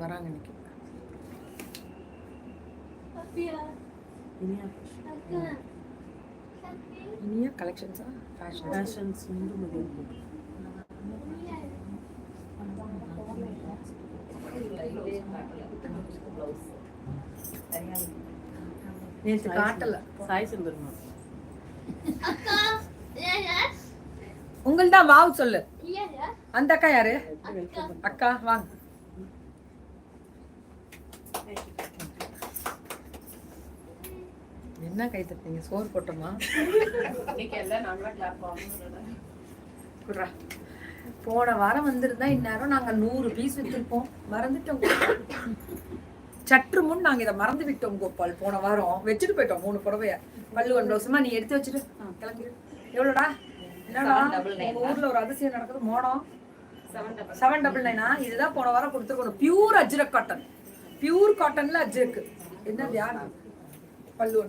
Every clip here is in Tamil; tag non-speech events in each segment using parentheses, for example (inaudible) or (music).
வராங்க இன்னைக்கு. இனியா. கலெக்ஷன்ஸா ஃபேஷன் ஃபேஷன்ஸ் வந்து நேற்று காட்டல. சாய் சுந்தர்மா. உங்கள்தான் வாவ் சொல்லு. அந்த அக்கா யாரு? அக்கா வாங்க. என்ன கை தட்டீங்க சோறு போட்டோமா? போன வாரம் வந்திருந்தா இந்நேரம் நாங்க நூறு பீஸ் வித்திருப்போம். மறந்துட்டோம் சற்று முன் நாங்க இதை மறந்து விட்டோம் கோபால். போன வாரம் வச்சுட்டு போயிட்டோம் மூணு புடவைய. பல்லு ஒன்று வருஷமா நீ எடுத்து வச்சுட்டு கிளம்பி. எவ்வளோடா? என்னடா? ஊர்ல ஒரு அதிசயம் நடக்குது மோடம். செவன் டபுள் நைனா இதுதான் போன வாரம் கொடுத்துருக்கணும் பியூர் அஜ்ரக் காட்டன் பியூர் காட்டன்ல அஜ்ரக். என்ன யார்? பல்லு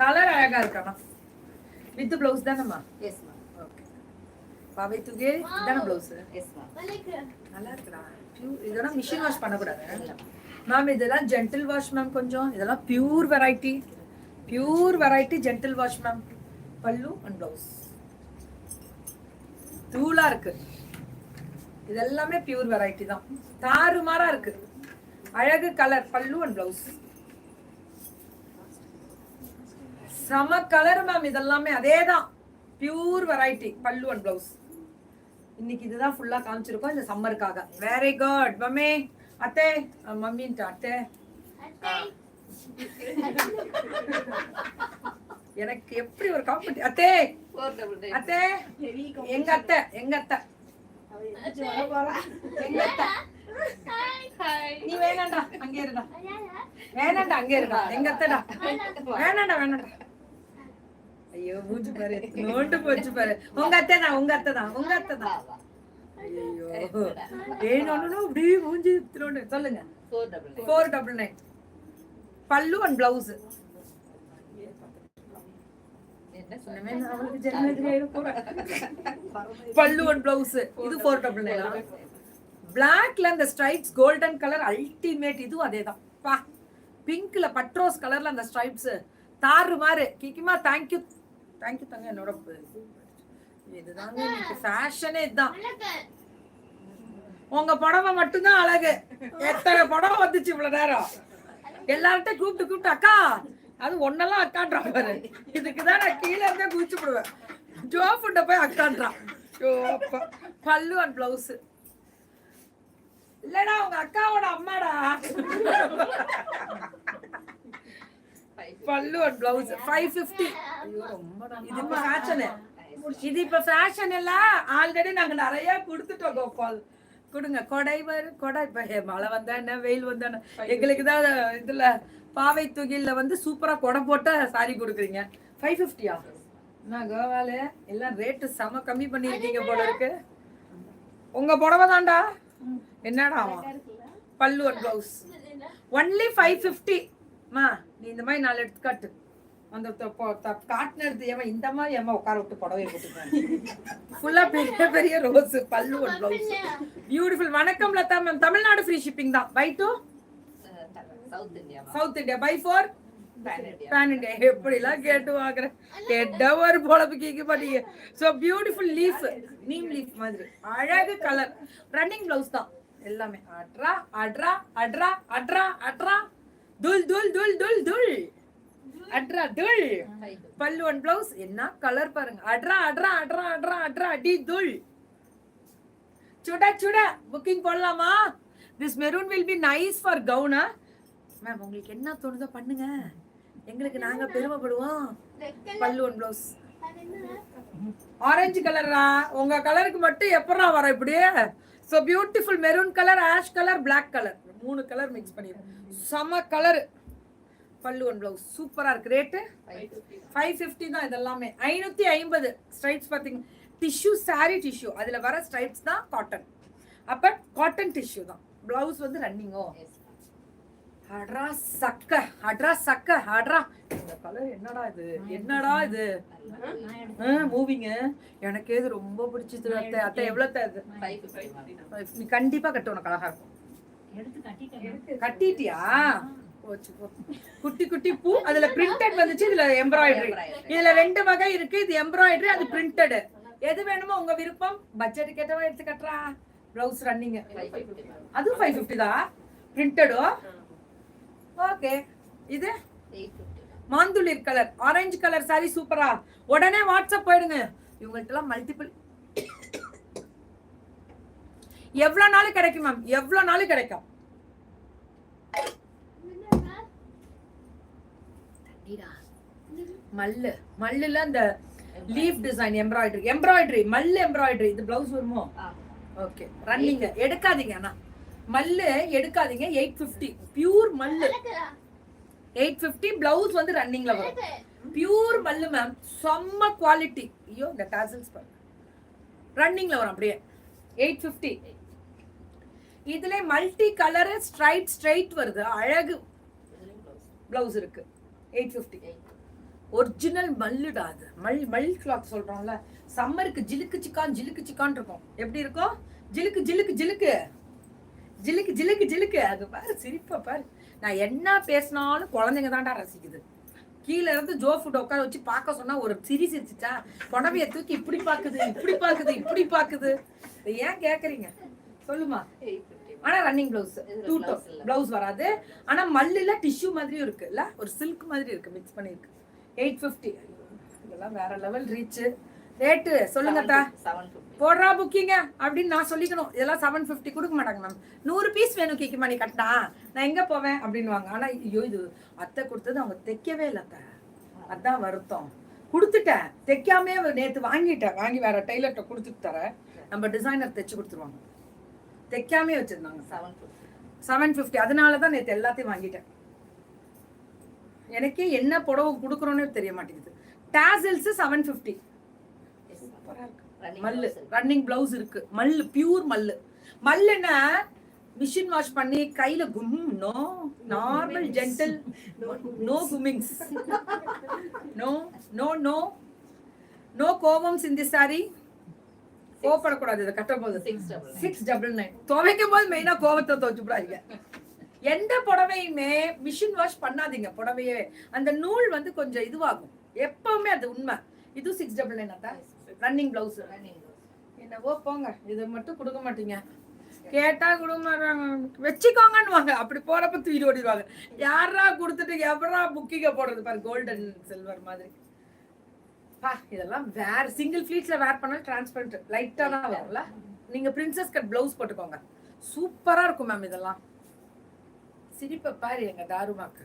கலர் அழகா இருக்கானா வித் பிளவுஸ் தானேம்மா ஓகே பாவை துகே இதான பிளவுஸ் நல்லா இருக்குடா. பியூர் இதெல்லாம் மிஷின் வாஷ் பண்ணக்கூடாது. மேம் இதெல்லாம் ஜென்டில் வாஷ் மேம் கொஞ்சம். இதெல்லாம் pure variety pure variety gentle wash ma'am pallu and blouse தூளா இருக்கு. இது எல்லாமே பியூர் வெரைட்டி தான். தாறுமாறா இருக்கு. அழகு கலர் பல்லு அண்ட் பிளவுஸ் செம கலர் மேம் இதெல்லாமே அதே தான். பியூர் வெரைட்டி பல்லு அண்ட் பிளவுஸ் இன்னைக்கு இதுதான் ஃபுல்லா காமிச்சிருக்கோம் இந்த சம்மருக்காக வெரி குட் மம்மி அத்தே மம்மின்ட்டு அத்தே. எனக்கு எப்படி ஒரு காம்படி அத்தே! அத்தே! எங்க அத்தை எங்க அத்தை. எங்க அத்தை. நீ வேணாண்டா அங்கே இருடா. வேணாண்டா அங்கே இருடா. எங்க அத்தைடா. வேணாண்டா வேணாண்டா. ஐயோ மூச்சு பாரு. நோண்டு போச்சு பாரு. உங்க அத்தை தான் உங்க அத்தை தான் உங்க அத்தை தான் ஐயோ ஏன்னு இப்படி மூஞ்சி திருண்டு சொல்லுங்க. Four double nine pallu and blouse pallu and blouse இது ஃபோர் டபுள் நைன் பிளாக்ல அந்த ஸ்ட்ரைப்ஸ் கோல்டன் கலர் அல்டிமேட் இதுவும் அதே தான் பா பிங்க்ல பட்ரோஸ் கலர்ல அந்த ஸ்ட்ரைப்ஸ் தாறு மாறு. கிக்கிமா தேங்க்யூ தேங்க்யூ தங்க என்னோட இதுதாங்க இன்னைக்கு ஃபேஷனே இதுதான். உங்க புடவை மட்டும்தான் அழகு. எத்தனை புடவை வந்துச்சு இவ்வளவு நேரம்? எல்லார்ட்டையும் கூப்பிட்டு கூப்பிட்டு அக்கா அது ஒன்னெல்லாம் அக்கான்றான் பாரு. இதுக்கு தான் நான் கீழே இருந்தே குதிச்சு விடுவேன் ஃபுட்டை போய் அக்கான்றான் ஜோ அப்பா. பல்லு அண்ட் ப்ளவுஸ் இல்லடா உங்க அக்காவோட அம்மாடா. பல்லு அண்ட் ப்ளவுஸ் ஃபைவ் ஃபிஃப்டி இது இப்ப ஃபேஷனு இது இப்போ ஃபேஷன் எல்லாம் ஆல்ரெடி நாங்க நிறைய கொடுத்துட்டோம் கோபால். கொடுங்க. கொடை வரு கொடை. இப்ப மழை வந்தா என்ன வெயில் வந்தா என்ன? எங்களுக்கு தான் இதுல பாவை துகில்ல வந்து சூப்பரா கொடை போட்ட சாரி கொடுக்குறீங்க. ஃபைவ் ஃபிஃப்டியா என்ன கோவால எல்லாம் ரேட்டு செம கம்மி பண்ணிருக்கீங்க போல இருக்கு. உங்க புடவை தான்டா. என்னடா அவன்? Pallu and blouse only five fifty மா நீ இந்த மாதிரி நாலு எடுத்து காட்டு அந்த காட்டுன எடுத்து ஏமா இந்த மாதிரி ஏமா உட்கார விட்டு புடவை போட்டுருக்கேன் ஃபுல்லா (laughs) பெரிய பெரிய ரோஸ் பல்லு அண்ட் பிளவுஸ் பியூட்டிஃபுல் வணக்கம் Latha ma'am Tamil Nadu free shipping தான். By two south India by four pan India எப்படிலாம் கேட்டு வாங்குறேன் கேட்ட ஒரு பொழப்பு கேட்க மாட்டீங்க so beautiful leaf neem leaf மாதிரி. அழகு கலர் ரன்னிங் பிளவுஸ் தான். எல்லாமே. அட்ரா அட்ரா அட்ரா அட்ரா அட்ரா. துல் துல் துல் துல் துல் அட்ரா துல் பல்லு ஒன் பிளவுஸ் என்ன கலர் பாருங்க. அட்ரா அட்ரா அட்ரா அட்ரா அட்ரா அடி துல் சுட சுட புக்கிங் போடலாமா? This maroon will be nice for கவுனா ma'am உங்களுக்கு என்ன தோணுதோ பண்ணுங்க. எங்களுக்கு நாங்க பெருமைப்படுவோம். பல்லு ஒன் பிளவுஸ் ஆரஞ்சு கலரா உங்க கலருக்கு மட்டும் எப்படா வர இப்படி? So beautiful maroon colour ash colour Black colour மூணு கலர் மிக்ஸ் பண்ணிருக்கோம் செம கலர் பல்லு ஒன் பிளவுஸ் சூப்பரா இருக்கு. ரேட்டு ஃபைவ் ஃபிஃப்டி தான் இதெல்லாமே. ஐநூத்தி ஐம்பது ஸ்ட்ரைப்ஸ் பார்த்தீங்க டிஷ்யூ saree டிஷ்யூ அதுல வர ஸ்ட்ரைப்ஸ் தான் காட்டன் அப்ப காட்டன் டிஷ்யூ தான். பிளவுஸ் வந்து ரன்னிங்கோ அட்ரா சக்க. அட்ரா சக்க. அட்ரா. இந்த கலர் என்னடா இது? என்னடா இது? மூவிங்க எனக்கு இது ரொம்ப பிடிச்சது அத்தை. அத்தை எவ்வளவு இது? நீ கண்டிப்பா கட்டு உனக்கு அழகா இருக்கும். கட்டிட்டியா? குட்டி குட்டி பூ அதுல பிரிண்டட் வந்துச்சு இதுல எம்ப்ராய்டரி இதுல ரெண்டு வகை இருக்கு இது எம்ப்ராய்டரி அது பிரிண்டட் எது வேணுமோ உங்க விருப்பம். பட்ஜெட் கேட்டவா எடுத்து கட்டுறா. பிளவுஸ் ரன்னிங் அதுவும் ஃபைவ் ஃபிஃப்டி தான் பிரிண்டடோ ஓகே இது? மாந்துளிர் கலர் ஆரஞ்சு கலர் சாரி சூப்பரா உடனே வாட்ஸ்அப் போயிடுங்க. இவங்கள்ட்ட எல்லாம் மல்டிபிள் எவ்வளவு நாள் கிடைக்கும் மேம் எவ்வளவு நாள் கிடைக்கும்? மல்லு. மல்லுல அந்த லீஃப் டிசைன் எம்ப்ராய்டரி எம்ப்ராய்டரி மல்லு எம்ப்ராய்டரி இது பிளவுஸ் வருமோ? ஓகே ரன்னிங் எடுக்காதீங்க அண்ணா. மல்லு எடுக்காதீங்க. எயிட் ஃபிஃப்டி பியூர் மல்லு. எயிட் ஃபிஃப்டி பிளவுஸ் வந்து ரன்னிங்ல வரும். பியூர் மல்லு மேம் செம்ம குவாலிட்டி ஐயோ இந்த டாசல்ஸ் பாருங்க. ரன்னிங்ல வரும் அப்படியே. எயிட் ஃபிஃப்டி இதுல மல்டி கலர் ஸ்ட்ரைட் ஸ்ட்ரைட் வருது. அழகு. பிளவுஸ் இருக்கு. எயிட் ஃபிஃப்டி ஒரிஜினல் மல்லுடா அது. மல் மல் கிளாத் சொல்கிறோம்ல சம்மருக்கு ஜிலுக்கு சிக்கான் ஜிலுக்கு சிக்கான் இருக்கும். எப்படி இருக்கும்? ஜிலுக்கு ஜிலுக்கு ஜிலுக்கு. ஜிலுக்கு ஜிலுக்கு ஜிலுக்கு. அது பாரு சிரிப்பா பாரு. நான் என்ன பேசினாலும் குழந்தைங்க தான்டா ரசிக்குது. கீழே இருந்து ஜோ ஃபுட் உட்கார வச்சு பார்க்க சொன்னா ஒரு சிரி சிரிச்சுட்டா புடவைய தூக்கி இப்படி பாக்குது இப்படி பாக்குது இப்படி பாக்குது இதை ஏன் கேக்குறீங்க? சொல்லுமா. ஆனா running blouse two tone blouse வராது. ஆனா மல்லுல டிஷ்யூ மாதிரியும் இருக்கு இல்ல ஒரு சில்க் மாதிரி இருக்கு மிக்ஸ் பண்ணிருக்கு. எயிட் ஃபிஃப்டி இதெல்லாம் வேற லெவல் ரீச் ரேட்டு சொல்லுங்க தா போடுறா புக்கிங்க அப்படின்னு நான் சொல்லிக்கணும். இதெல்லாம் செவன் ஃபிஃப்டி கொடுக்க மாட்டாங்க மேம் நூறு பீஸ் வேணும் கேட்க மணி கட்டினா. நான் எங்க போவேன்? அப்படின்னுவாங்க. ஆனா ஐயோ இது அத்தை கொடுத்தது அவங்க தைக்கவே இல்லை அத்தை. அதான் வருத்தம். கொடுத்துட்டேன். தைக்காமே நேத்து வாங்கிட்டேன். வாங்கி வேற டெய்லர்கிட்ட கொடுத்துட்டு தரேன். நம்ம டிசைனர் தைச்சு கொடுத்துருவாங்க. தைக்காமே வச்சிருந்தாங்க. செவன் ஃபிஃப்டி அதனால தான் நேற்று எல்லாத்தையும் வாங்கிட்டேன். எனக்கே என்ன புடவை கொடுக்குறோன்னே தெரிய மாட்டேங்குது. டாசல்ஸ் செவன் ஃபிஃப்டி இருக்கு. மல்லு. ரன்னிங் பிளவுஸ் இருக்கு. மல்லு பியூர் மல்லு. மல்லுன்னா மிஷின் வாஷ் பண்ணி கையில கும் நோ நார்மல் ஜென்டில் நோ குமிங்ஸ் நோ நோ நோ நோ கோவம்ஸ் இந்த சாரி கோவப்படக்கூடாது இதை கட்டும் போது சிக்ஸ் டபுள் நைன் துவைக்கும் போது மெயினா கோவத்தை துவைச்சுப்படாதீங்க எந்த புடவையுமே மிஷின் வாஷ் பண்ணாதீங்க புடவையே. அந்த நூல் வந்து கொஞ்சம் இதுவாகும். எப்பவுமே அது உண்மை. இது சிக்ஸ் டபுள் நைன் அதான் ரன்னிங் பிளவுஸ் என்னவோ போங்க இதை மட்டும் கொடுக்க மாட்டீங்க. கேட்டா கொடுக்க மாட்டாங்க வச்சுக்கோங்கன்னு வாங்க அப்படி போறப்ப தூக்கிட்டு ஓடிடுவாங்க. யாரா கொடுத்துட்டு எவரா புக்கிங்க போடுறது? பாரு கோல்டன் சில்வர் மாதிரி. பா இதெல்லாம் வேற சிங்கிள் ஃபிளீட்ஸ்ல வேர் பண்ணாலும் டிரான்ஸ்பரண்ட் லைட்டா தான் வரும்ல. நீங்க பிரின்சஸ் கட் பிளவுஸ் போட்டுக்கோங்க. சூப்பரா இருக்கும் மேம் இதெல்லாம். சிரிப்பை பாரு எங்க தாருமாக்கு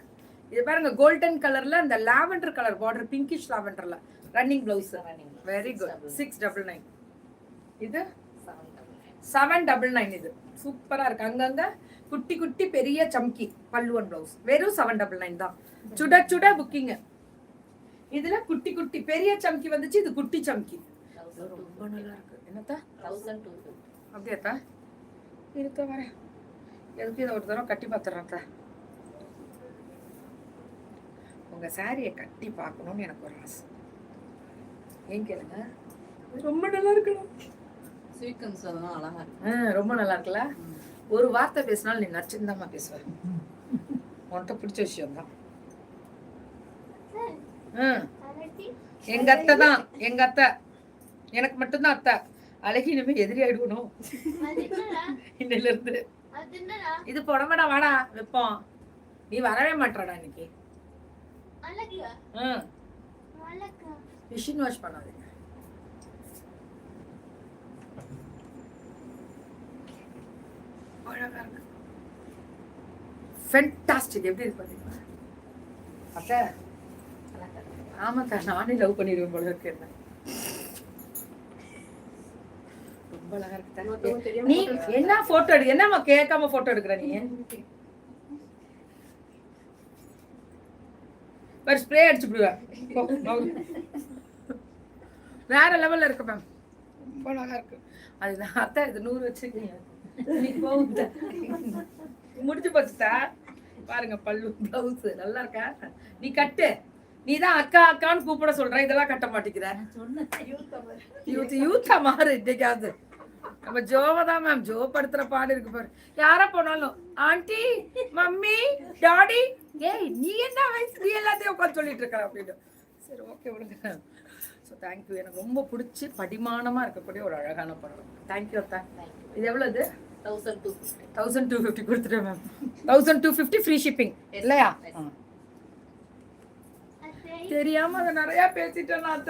இது பாருங்க கோல்டன் கலர்ல இந்த lavender colour border pinkish லாவெண்டர்ல running blouse very good six double nine இது? செவன் டபுள் நைன் இது. சூப்பரா இருக்கு. அங்கங்க குட்டி குட்டி பெரிய சம்கி பல்லுவன் பிளவுஸ் வெறும் செவன் டபுள் நைன் தான். சுட சுட புக்கிங் இதுல குட்டி குட்டி பெரிய சம்கி வந்துச்சு இது குட்டி சம்கி. ரொம்ப நல்லா இருக்கு. என்னத்தா? அப்படியாத்தா? இருக்க வரேன். எதுக்கு இதை ஒரு தடவை கட்டி பார்த்துறேன் தா உங்க சாரியை கட்டி பார்க்கணும்னு எனக்கு ஒரு ஆசை. ஏன் கேளுங்க? ரொம்ப நல்லா இருக்கலாம் சீக்வன்ஸ் அதெல்லாம் அழகா இருக்கு. ஆ, ரொம்ப நல்லா இருக்குல்ல. ஒரு வார்த்தை பேசினாலும் நீ நச்சுந்தாமா பேசுவ. உன்கிட்ட பிடிச்ச விஷயம் தான் எங்க அத்தை தான் எங்க அத்தை எனக்கு மட்டும்தான் அத்தை. அழகி இனிமே எதிரி ஆயிடுவணும் இன்னையில இருந்து இது புடவடா வாடா வைப்போம். நீ வரவே மாட்டடா இன்னைக்கு. மிஷின் வாஷ் பண்ணாதீங்க. அழகா இருக்கு. ஃபென்டாஸ்டிக் எப்படி இருக்கு பாத்தீங்களா? அத்தை. ஆமாக்கா நானே லவ் பண்ணிடுவேன் போல இருக்கு என்ன. ரொம்ப அழகா இருக்கு. நீ என்ன போட்டோ எடு என்னம்மா கேட்காம போட்டோ எடுக்கிற நீ? ஒரு ஸ்ப்ரே அடிச்சு விடுவேன் வேற லெவல்ல இருக்கு மேம் ரொம்ப அழகா இருக்கு. அதுதான் அத்தை இது நூறு வச்சிருக்கீங்க. முடிச்சு போச்சுட்டா பாருங்க பல்லு பிளவுஸ் நல்லா இருக்கா? நீ கட்டு. நீ தான் அக்கா அக்கான்னு கூப்பிட சொல்ற இதெல்லாம் கட்ட மாட்டேங்கிற. யூத் யூத்தா மாறு இன்னைக்காவது. நம்ம ஜோவை தான் மேம் ஜோ படுத்துற பாடு இருக்கு பாரு. யாரா போனாலும் ஆண்டி மம்மி டாடி. ஏய் நீ என்ன வயசு? நீ எல்லாத்தையும் உட்காந்து சொல்லிட்டு இருக்கிற அப்படின்னு. சரி ஓகே விடுங்க. ஸோ தேங்க்யூ எனக்கு ரொம்ப பிடிச்சி படிமானமாக இருக்கக்கூடிய ஒரு அழகான படம். தேங்க்யூ அத்தா. இது எவ்வளவு thousand two thousand two fifty கொடுத்துட்டேன் ma'am thousand two fifty free shipping இல்லையா. தெரியாம அதை நிறைய பேசிட்டேன் நான்